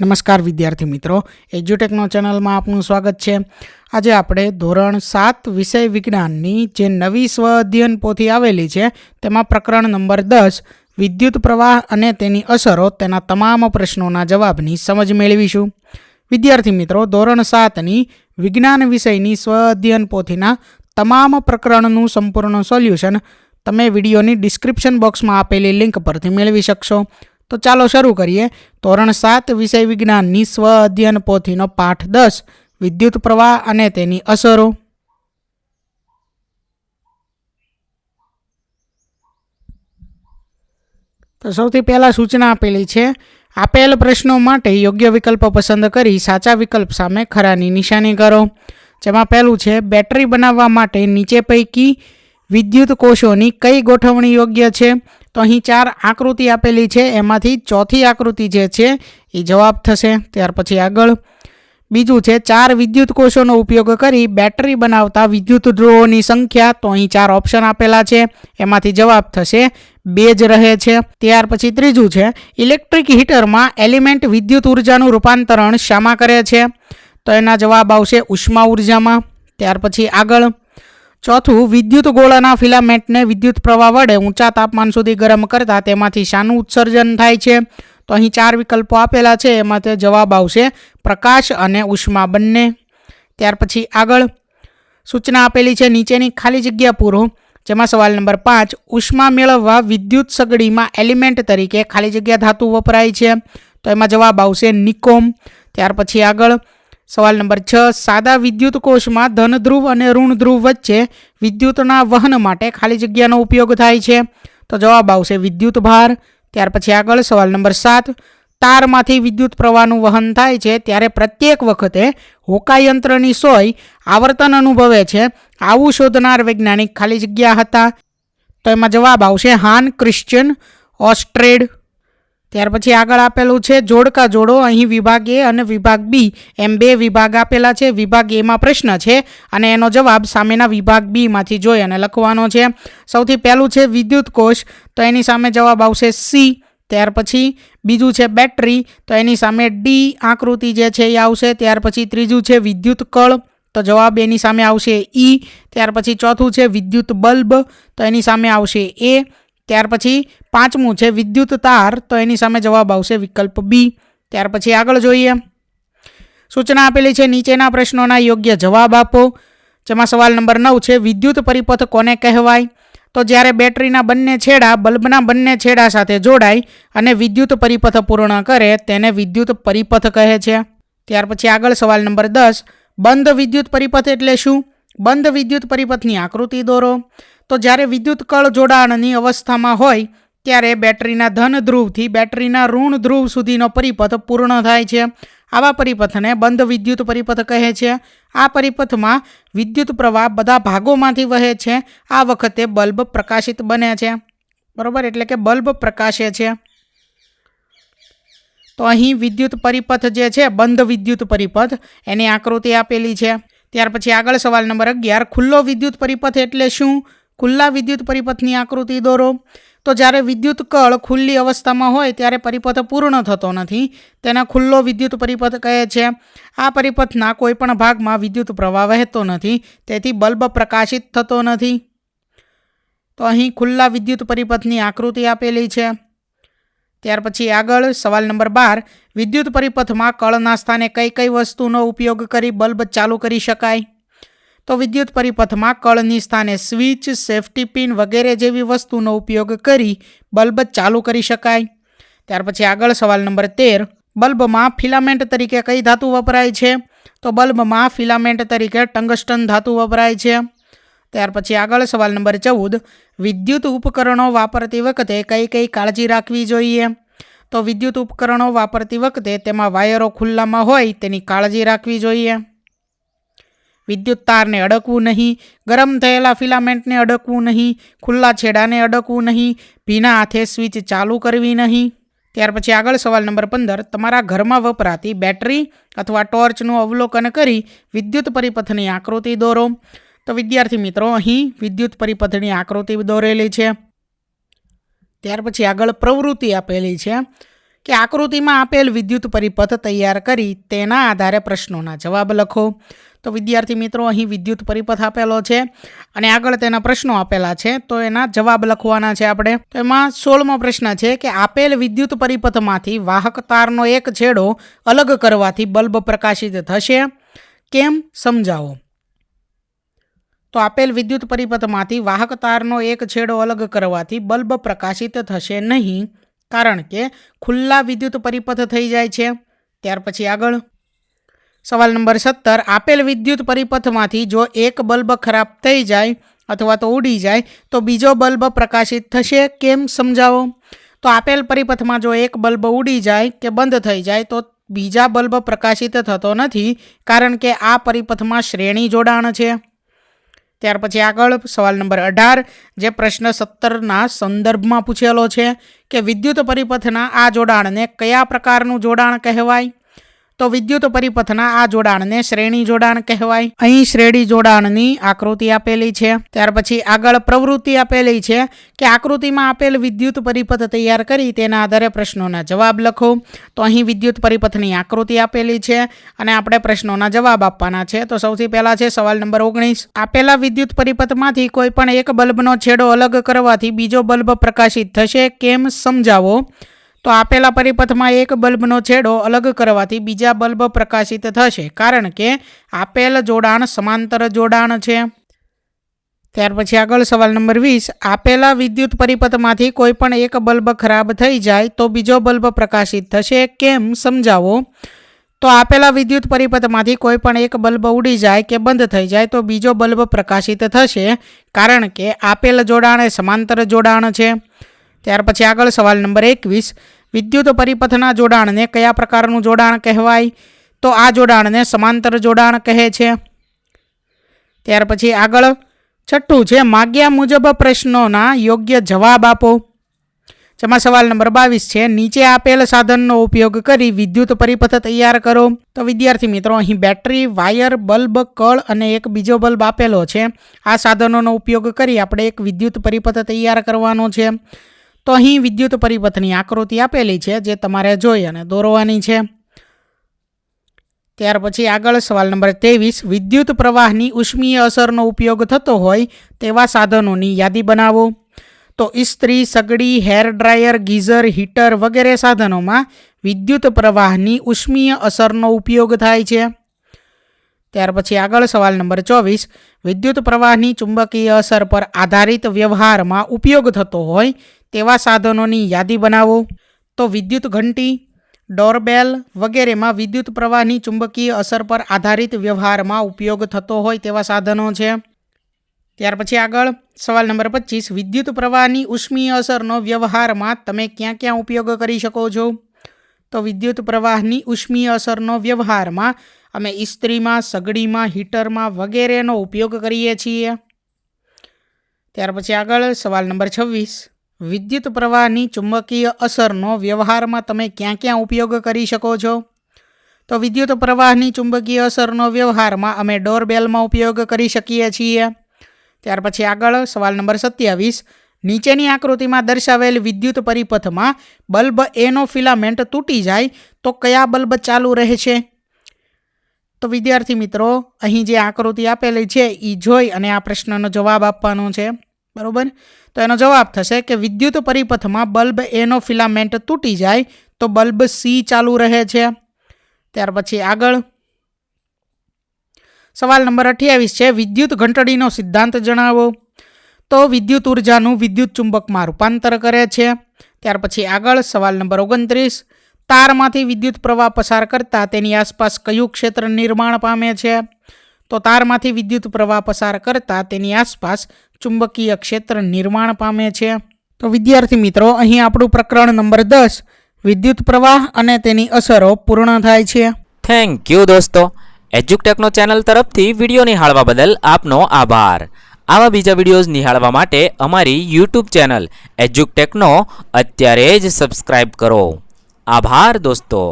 નમસ્કાર વિદ્યાર્થી મિત્રો, એજ્યુટેકનો ચેનલમાં આપનું સ્વાગત છે. આજે આપણે ધોરણ સાત વિષય વિજ્ઞાનની જે નવી સ્વ અધ્યયન પોથી આવેલી છે, તેમાં પ્રકરણ નંબર દસ, વિદ્યુત પ્રવાહ અને તેની અસરો તેના તમામ પ્રશ્નોના જવાબની સમજ મેળવીશું. વિદ્યાર્થી મિત્રો, ધોરણ સાતની વિજ્ઞાન વિષયની સ્વ અધ્યયન પોથીના તમામ પ્રકરણનું સંપૂર્ણ સોલ્યુશન તમે વિડીયોની ડિસ્ક્રિપ્શન બોક્સમાં આપેલી લિંક પરથી મેળવી શકશો. તો ચાલો શરૂ કરીએ. ધોરણ સાત, વિષય વિજ્ઞાનની સ્વ અધ્યયન પોથીનો પાઠ દસ. વિદ્યુત પ્રવાહ અને તેની અસરો. તો સૌથી પહેલાં સૂચના આપેલી છે, આપેલ પ્રશ્નો માટે યોગ્ય વિકલ્પ પસંદ કરી સાચા વિકલ્પ સામે ખરાની નિશાની કરો. જેમાં પહેલું છે, બેટરી બનાવવા માટે નીચે પૈકી વિદ્યુત કોષોની કઈ ગોઠવણી યોગ્ય છે? તો અહીં ચાર આકૃતિ આપેલી છે. એમાંથી ચોથી આકૃતિ જે છે, એ જવાબ થશે. ત્યાર પછી આગળ. બીજું છે, ચાર વિદ્યુત કોષોનો ઉપયોગ કરી બેટરી બનાવતા વિદ્યુત ધ્રુવોની સંખ્યા. તો અહીં ચાર ઓપ્શન આપેલા છે. એમાંથી જવાબ થશે, બે જ રહે છે. ત્યાર પછી ત્રીજું છે, ઇલેક્ટ્રિક હીટરમાં એલિમેન્ટ વિદ્યુત ઉર્જાનું રૂપાંતરણ શામાં કરે છે. તો એના જવાબ આવશે ઉષ્મા ઉર્જામાં. ત્યાર પછી આગળ. ચોથું, વિદ્યુત ગોળાના ફિલામેન્ટને વિદ્યુત પ્રવાહ વડે ઊંચા તાપમાન સુધી ગરમ કરતા તેમાંથી શાનું ઉત્સર્જન થાય છે. તો અહીં ચાર વિકલ્પો આપેલા છે, એમાં તે જવાબ આવશે પ્રકાશ અને ઉષ્મા બંને. ત્યાર પછી આગળ સૂચના આપેલી છે, નીચેની ખાલી જગ્યા પૂરો, જેમાં સવાલ નંબર પાંચ, ઉષ્મા મેળવવા વિદ્યુત સગડીમાં એલિમેન્ટ તરીકે ખાલી જગ્યા ધાતુ વપરાય છે. તો એમાં જવાબ આવશે નિકોમ. ત્યાર પછી આગળ સવાલ નંબર છ, સાદા વિદ્યુત કોષમાં ધન ધ્રુવ અને ઋણ ધ્રુવ વચ્ચે વિદ્યુતના વહન માટે ખાલી જગ્યાનો ઉપયોગ થાય છે. તો જવાબ આવશે વિદ્યુત ભાર. ત્યાર પછી આગળ સવાલ નંબર સાત, તારમાંથી વિદ્યુત પ્રવાહનું વહન થાય છે ત્યારે પ્રત્યેક વખતે હોકાયંત્રની સોય આવર્તન અનુભવે છે. આવું શોધનાર વૈજ્ઞાનિક ખાલી જગ્યા હતા. તો એમાં જવાબ આવશે હાન ક્રિશ્ચિયન ઓસ્ટ્રેડ. ત્યાર પછી આગળ આપેલું છે, જોડકા જોડો, અહીં વિભાગ એ અને વિભાગ બી. એમ બે વિભાગ આપેલા છે, વિભાગ એમાં પ્રશ્ન છે અને એનો જવાબ સામેના વિભાગ બીમાંથી જોઈ અને લખવાનો છે. સૌથી પહેલું છે વિદ્યુત કોષ, તો એની સામે જવાબ આવશે સી. ત્યાર પછી બીજું છે બેટરી, તો એની સામે ડી આકૃતિ જે છે એ આવશે. ત્યાર પછી ત્રીજું છે વિદ્યુત કળ, તો જવાબ એની સામે આવશે ઈ. ત્યાર પછી ચોથું છે વિદ્યુત બલ્બ, તો એની સામે આવશે એ. ત્યાર પછી પાંચમું છે વિદ્યુત તાર, તો એની સામે જવાબ આવશે વિકલ્પ બી. ત્યાર પછી આગળ જોઈએ. સૂચના આપેલી છે, નીચેના પ્રશ્નોના યોગ્ય જવાબ આપો. જેમાં સવાલ નંબર નવ છે, વિદ્યુત પરિપથ કોને કહેવાય? તો જ્યારે બેટરીના બંને છેડા, બલ્બના બંને છેડા સાથે જોડાય અને વિદ્યુત પરિપથ પૂર્ણ કરે, તેને વિદ્યુત પરિપથ કહે છે. ત્યાર પછી આગળ સવાલ નંબર દસ. બંધ વિદ્યુત પરિપથ એટલે શું? બંધ વિદ્યુત પરિપથની આકૃતિ દોરો. તો જ્યારે વિદ્યુત કળ જોડાણની અવસ્થામાં હોય, ત્યારે બેટરીના ધન ધ્રુવથી બેટરીના ઋણ ધ્રુવ સુધીનો પરિપથ પૂર્ણ થાય છે. આવા પરિપથને બંધ વિદ્યુત પરિપથ કહે છે. આ પરિપથમાં વિદ્યુત પ્રવાહ બધા ભાગોમાંથી વહે છે. આ વખતે બલ્બ પ્રકાશિત બને છે. બરાબર? એટલે કે બલ્બ પ્રકાશે છે. તો અહીં વિદ્યુત પરિપથ જે છે, બંધ વિદ્યુત પરિપથ, એની આકૃતિ આપેલી છે. ત્યાર પછી આગળ સવાલ નંબર અગિયાર. ખુલ્લો વિદ્યુત પરિપથ એટલે શું? ખુલ્લા વિદ્યુત પરિપથની આકૃતિ દોરો. તો જ્યારે વિદ્યુત કળ ખુલ્લી અવસ્થામાં હોય ત્યારે પરિપથ પૂર્ણ થતો નથી. તેને ખુલ્લો વિદ્યુત પરિપથ કહે છે, આ પરિપથના કોઈપણ ભાગમાં વિદ્યુત પ્રવાહ વહેતો નથી, તેથી બલ્બ પ્રકાશિત થતો નથી. તો અહીં ખુલ્લા વિદ્યુત પરિપથની આકૃતિ આપેલી છે. ત્યાર પછી આગળ સવાલ નંબર બાર, વિદ્યુત પરિપથમાં કળના સ્થાને કઈ કઈ વસ્તુનો ઉપયોગ કરી બલ્બ ચાલુ કરી શકાય? તો વિદ્યુત પરિપથમાં કળની સ્થાને સ્વિચ, સેફ્ટી પિન વગેરે જેવી વસ્તુનો ઉપયોગ કરી બલ્બ ચાલુ કરી શકાય. ત્યાર પછી આગળ સવાલ નંબર તેર, બલ્બમાં ફિલામેન્ટ તરીકે કઈ ધાતુ વપરાય છે? તો બલ્બમાં ફિલામેન્ટ તરીકે ટંગસ્ટન ધાતુ વપરાય છે. ત્યાર પછી આગળ સવાલ નંબર ચૌદ, વિદ્યુત ઉપકરણો વાપરતી વખતે કઈ કઈ કાળજી રાખવી જોઈએ? તો વિદ્યુત ઉપકરણો વાપરતી વખતે તેમાં વાયરો ખુલ્લામાં હોય તેની કાળજી રાખવી જોઈએ. વિદ્યુત તારને અડકવું નહીં, ગરમ થયેલા ફિલામેન્ટને અડકવું નહીં, ખુલ્લા છેડાને અડકવું નહીં, ભીના હાથે સ્વિચ ચાલુ કરવી નહીં. ત્યાર પછી આગળ સવાલ નંબર પંદર, તમારા ઘરમાં વપરાતી બેટરી અથવા ટોર્ચનું અવલોકન કરી વિદ્યુત પરિપથની આકૃતિ દોરો. તો વિદ્યાર્થી મિત્રો, અહીં વિદ્યુત પરિપથની આકૃતિ દોરેલી છે. ત્યાર પછી આગળ પ્રવૃત્તિ આપેલી છે કે આકૃતિમાં આપેલ વિદ્યુત પરિપથ તૈયાર કરી તેના આધારે પ્રશ્નોના જવાબ લખો. તો વિદ્યાર્થી મિત્રો, અહીં વિદ્યુત પરિપથ આપેલો છે અને આગળ તેના પ્રશ્નો આપેલા છે, તો એના જવાબ લખવાના છે આપણે. તો એમાં સોળમો પ્રશ્ન છે કે આપેલ વિદ્યુત પરિપથમાંથી વાહક તારનો એક છેડો અલગ કરવાથી બલ્બ પ્રકાશિત થશે. કેમ? સમજાવો. તો આપેલ વિદ્યુત પરિપથમાંથી વાહક તારનો એક છેડો અલગ કરવાથી બલ્બ પ્રકાશિત થશે નહીં, કારણ કે ખુલ્લા વિદ્યુત પરિપથ થઈ જાય છે. ત્યાર પછી આગળ. સવાલ નંબર સત્તર, આપેલ વિદ્યુત પરિપથમાંથી જો એક બલ્બ ખરાબ થઈ જાય અથવા તો ઉડી જાય, તો બીજો બલ્બ પ્રકાશિત થશે કેમ સમજાવો? તો આપેલ પરિપથમાં જો એક બલ્બ ઉડી જાય કે બંધ થઈ જાય, તો બીજા બલ્બ પ્રકાશિત થતો નથી, કારણ કે આ પરિપથમાં શ્રેણી જોડાણ છે. ત્યાર પછી આગળ સવાલ નંબર અઢાર, જે પ્રશ્ન સત્તરના સંદર્ભમાં પૂછેલો છે કે વિદ્યુત પરિપથના આ જોડાણને કયા પ્રકારનું જોડાણ કહેવાય? તો વિદ્યુત પરિપથના આ જોડાણને શ્રેણી જોડાણ કહેવાય. અહીં શ્રેણી જોડાણની આકૃતિ આપેલી છે. ત્યાર પછી આગળ પ્રવૃત્તિ આપેલી છે કે આકૃતિમાં આપેલ વિદ્યુત પરિપથ તૈયાર કરી તેના આધારે પ્રશ્નોના જવાબ લખો. તો અહીં વિદ્યુત પરિપથની આકૃતિ આપેલી છે અને આપણે પ્રશ્નોના જવાબ આપવાના છે. તો સૌથી પહેલા છે સવાલ નંબર ઓગણીસ. આપેલા વિદ્યુત પરિપથમાંથી કોઈ પણ એક બલ્બનો છેડો અલગ કરવાથી બીજો બલ્બ પ્રકાશિત થશે કેમ સમજાવો? તો આપેલા પરિપથમાં એક બલ્બનો છેડો અલગ કરવાથી બીજા બલ્બ પ્રકાશિત થશે, કારણ કે આપેલ જોડાણ સમાંતર જોડાણ છે. ત્યાર પછી આગળ સવાલ નંબર વીસ. આપેલા વિદ્યુત પરિપથમાંથી કોઈ પણ એક બલ્બ ખરાબ થઈ જાય તો બીજો બલ્બ પ્રકાશિત થશે, કેમ સમજાવો? તો આપેલા વિદ્યુત પરિપથમાંથી કોઈ પણ એક બલ્બ ઉડી જાય કે બંધ થઈ જાય તો બીજો બલ્બ પ્રકાશિત થશે, કારણ કે આપેલ જોડાણ એ સમાંતર જોડાણ છે. ત્યાર પછી આગળ સવાલ નંબર એકવીસ. વિદ્યુત પરિપથના જોડાણને કયા પ્રકારનું જોડાણ કહેવાય? તો આ જોડાણને સમાંતર જોડાણ કહે છે. ત્યાર પછી આગળ. છઠ્ઠું છે, માગ્યા મુજબ પ્રશ્નોના યોગ્ય જવાબ આપો. જેમાં સવાલ નંબર બાવીસ છે, નીચે આપેલ સાધનનો ઉપયોગ કરી વિદ્યુત પરિપથ તૈયાર કરો. તો વિદ્યાર્થી મિત્રો, અહીં બેટરી, વાયર, બલ્બ, કળ અને એક બીજો બલ્બ આપેલો છે. આ સાધનોનો ઉપયોગ કરી આપણે એક વિદ્યુત પરિપથ તૈયાર કરવાનો છે. તો અહીં વિદ્યુત પરિપથની આકૃતિ આપેલી છે, જે તમારે જોઈ અને દોરવાની છે. ત્યાર પછી આગળ સવાલ નંબર ત્રેવીસ, વિદ્યુત પ્રવાહની ઉષ્મીય અસરનો ઉપયોગ થતો હોય તેવા સાધનોની યાદી બનાવો. તો ઇસ્ત્રી, સગડી, હેર ડ્રાયર, ગીઝર, હીટર વગેરે સાધનોમાં વિદ્યુત પ્રવાહની ઉષ્મીય અસરનો ઉપયોગ થાય છે. ત્યાર પછી આગળ સવાલ નંબર ચોવીસ, વિદ્યુત પ્રવાહની ચુંબકીય અસર પર આધારિત વ્યવહારમાં ઉપયોગ થતો હોય તેવા સાધનોની યાદી બનાવો. તો વિદ્યુત ઘંટી, ડોરબેલ વગેરેમાં વિદ્યુત પ્રવાહની ચુંબકીય અસર પર આધારિત વ્યવહારમાં ઉપયોગ થતો હોય તેવા સાધનો છે. ત્યાર પછી આગળ, સવાલ નંબર પચીસ, વિદ્યુત પ્રવાહની ઉષ્મીય અસરનો વ્યવહારમાં તમે ક્યાં ક્યાં ઉપયોગ કરી શકો છો? તો વિદ્યુત પ્રવાહની ઉષ્મીય અસરનો વ્યવહારમાં અમે ઇસ્ત્રીમાં, સગડીમાં, હીટરમાં વગેરેનો ઉપયોગ કરીએ છીએ. ત્યાર પછી આગળ, સવાલ નંબર છવ્વીસ વિદ્યુત પ્રવાહની ચુંબકીય અસરનો વ્યવહારમાં તમે ક્યાં ક્યાં ઉપયોગ કરી શકો છો? તો વિદ્યુત પ્રવાહની ચુંબકીય અસરનો વ્યવહારમાં અમે ડોરબેલમાં ઉપયોગ કરી શકીએ છીએ. ત્યાર પછી આગળ સવાલ નંબર સત્યાવીસ. નીચેની આકૃતિમાં દર્શાવેલ વિદ્યુત પરિપથમાં બલ્બ એનો ફિલામેન્ટ તૂટી જાય તો કયા બલ્બ ચાલુ રહેશે તો વિદ્યાર્થી મિત્રો, અહીં જે આકૃતિ આપેલી છે એ જોઈ અને આ પ્રશ્નનો જવાબ આપવાનો છે. બરાબર? તો એનો જવાબ થશે કે વિદ્યુત પરિપથમાં બલ્બ એનો ફિલામેન્ટ તૂટી જાય તો બલ્બ સી ચાલુ રહે છે. ત્યાર પછી આગળ. સવાલ નંબર અઠ્યાવીસ છે, વિદ્યુત ઘંટડીનો સિદ્ધાંત જણાવો. તો વિદ્યુત ઉર્જાનું વિદ્યુત ચુંબકમાં રૂપાંતર કરે છે. ત્યાર પછી આગળ, સવાલ નંબર ઓગણત્રીસ. તારમાંથી વિદ્યુત પ્રવાહ પસાર કરતાં તેની આસપાસ કયું ક્ષેત્ર નિર્માણ પામે છે? તો તારમાંથી વિદ્યુત પ્રવાહ પસાર કરતાં તેની આસપાસ ચુંબકીય ક્ષેત્ર નિર્માણ પામે છે. તો વિદ્યાર્થી મિત્રો, અહીં આપણું પ્રકરણ નંબર દસ, વિદ્યુત પ્રવાહ અને તેની અસરો પૂર્ણ થાય છે. થેન્ક યુ દોસ્તો. એજ્યુકટેકનો ચેનલ તરફથી વીડિયો નિહાળવા બદલ આપનો આભાર. આવા બીજા વિડીયોઝ નિહાળવા માટે અમારી યુટ્યુબ ચેનલ એજ્યુકટેકનો અત્યારે જ સબસ્ક્રાઇબ કરો. આભાર દોસ્તો.